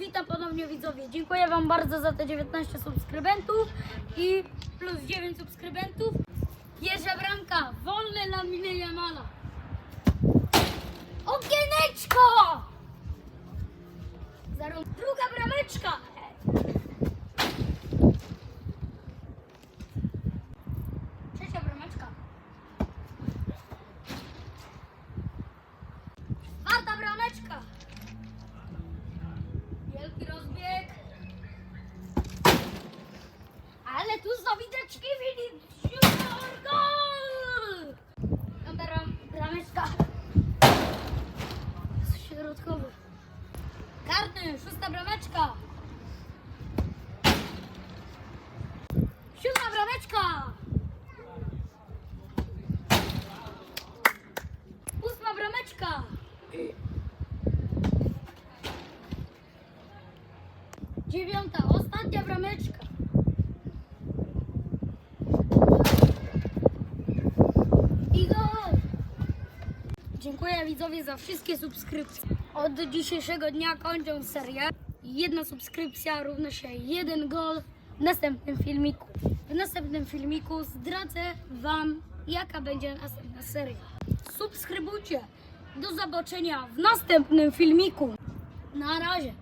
Witam ponownie widzowie. Dziękuję Wam bardzo za te 19 subskrybentów i plus 9 subskrybentów. Pierwsza bramka, wolny na minę Jamala. Okieneczko! Druga brameczka. Tu są wideczki Filip Junior. Gol! Ram- brameczka. Środkowy. Karny, szósta brameczka. Siódma brameczka. Ósma brameczka. Dziewiąta, ostatnia brameczka. I gol! Dziękuję widzowie za wszystkie subskrypcje. Od dzisiejszego dnia kończę serię. Jedna subskrypcja równa się jeden gol w następnym filmiku. W następnym filmiku zdradzę Wam, jaka będzie następna seria. Subskrybujcie. Do zobaczenia w następnym filmiku. Na razie.